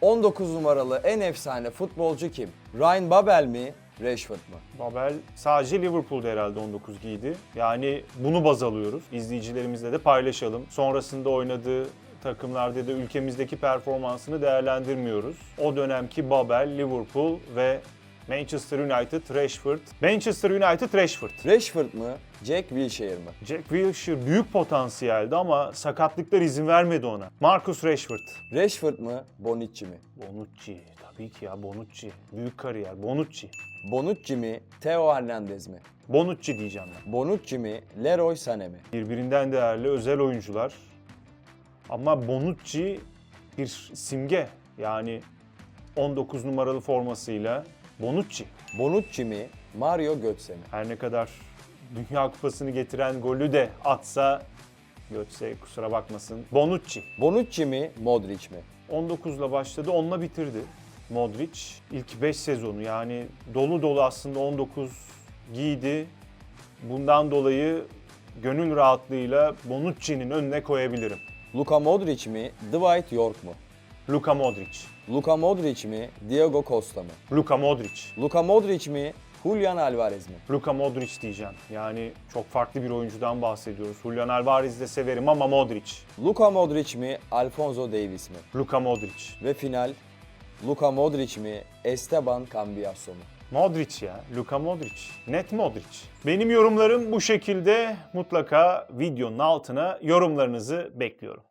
19 numaralı en efsane futbolcu kim? Ryan Babel mi? Rashford mı? Babel sadece Liverpool'da herhalde 19 giydi. Yani bunu baz alıyoruz. İzleyicilerimizle de paylaşalım. Sonrasında oynadığı takımlarda da ülkemizdeki performansını değerlendirmiyoruz. O dönemki Babel, Liverpool ve Manchester United, Rashford. Manchester United, Rashford. Rashford mı? Jack Wilshere mi? Jack Wilshere büyük potansiyeldi ama sakatlıklar izin vermedi ona. Marcus Rashford. Rashford mı? Bonucci mi? Bonucci. Tabii ki ya Bonucci. Büyük kariyer. Bonucci. Bonucci mi? Theo Hernandez mi? Bonucci diyeceğim ben. Bonucci mi? Leroy Sané mi? Birbirinden değerli özel oyuncular. Ama Bonucci bir simge. Yani 19 numaralı formasıyla Bonucci. Bonucci mi? Mario Götze mi? Her ne kadar Dünya Kupası'nı getiren golü de atsa Götze kusura bakmasın. Bonucci. Bonucci mi? Modric mi? 19'la başladı, 10'la bitirdi. Modric ilk 5 sezonu yani dolu dolu aslında 19 giydi. Bundan dolayı gönül rahatlığıyla Bonucci'nin önüne koyabilirim. Luka Modric mi? Dwight York mu? Luka Modric. Luka Modric mi? Diego Costa mı? Luka Modric. Luka Modric mi? Julian Alvarez mi? Luka Modric diyeceğim. Yani çok farklı bir oyuncudan bahsediyoruz. Julian Alvarez'i de severim ama Modric. Luka Modric mi? Alfonso Davies mi? Luka Modric. Ve final Luka Modric mi? Esteban Cambiasso mu? Modric ya. Luka Modric. Net Modric. Benim yorumlarım bu şekilde. Mutlaka videonun altına yorumlarınızı bekliyorum.